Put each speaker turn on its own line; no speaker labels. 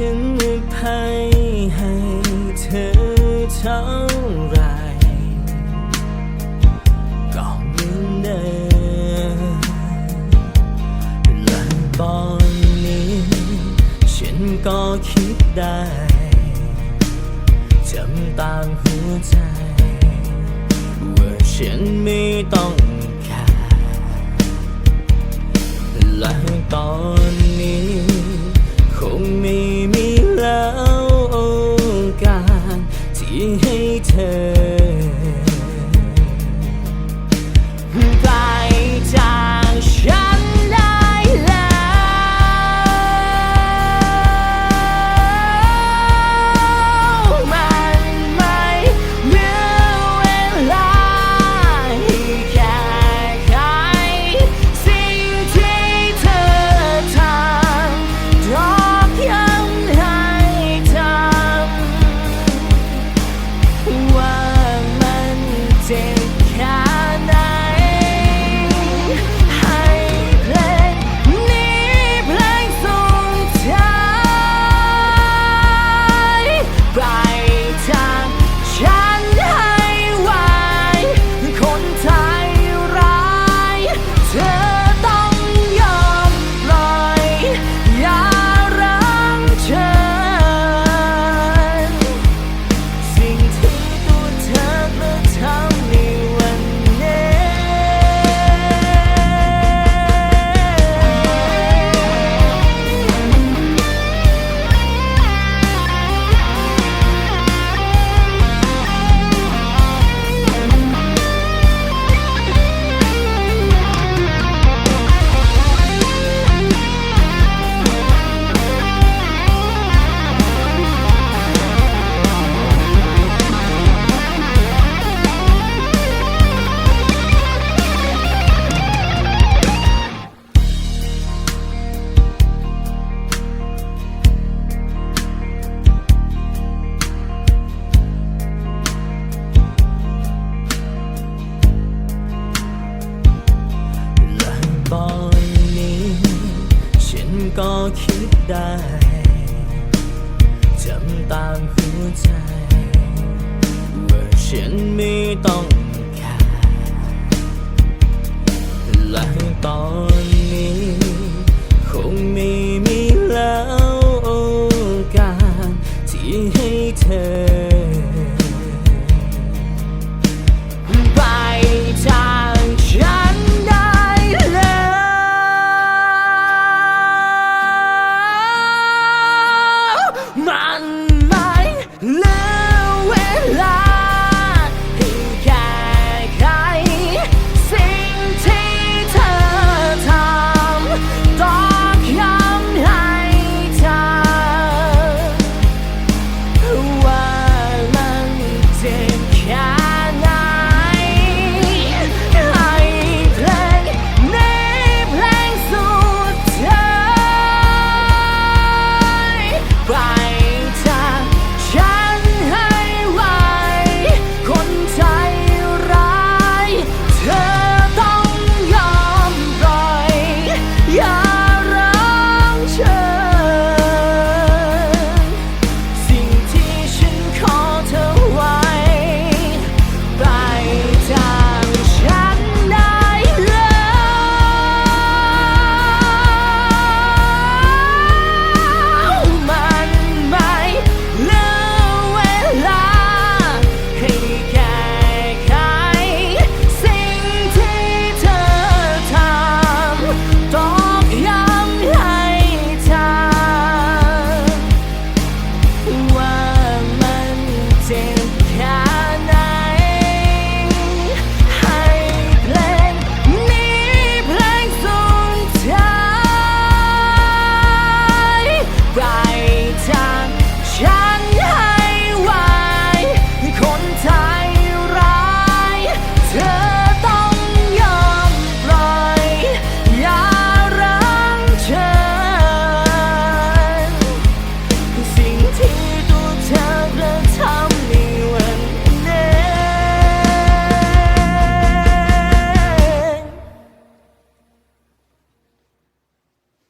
ฉันอภัยให้เธอเท่าไรก็ไม่ได้และตอนนี้ ฉันก็คิดได้จำต่างหัวใจ ว่าฉันไม่ต้อง คิดได้จำตามหัวใจ ว่าฉันไม่ต้องการและตอนนี้ คงไม่มีแล้วโอกาสที่ให้เธอ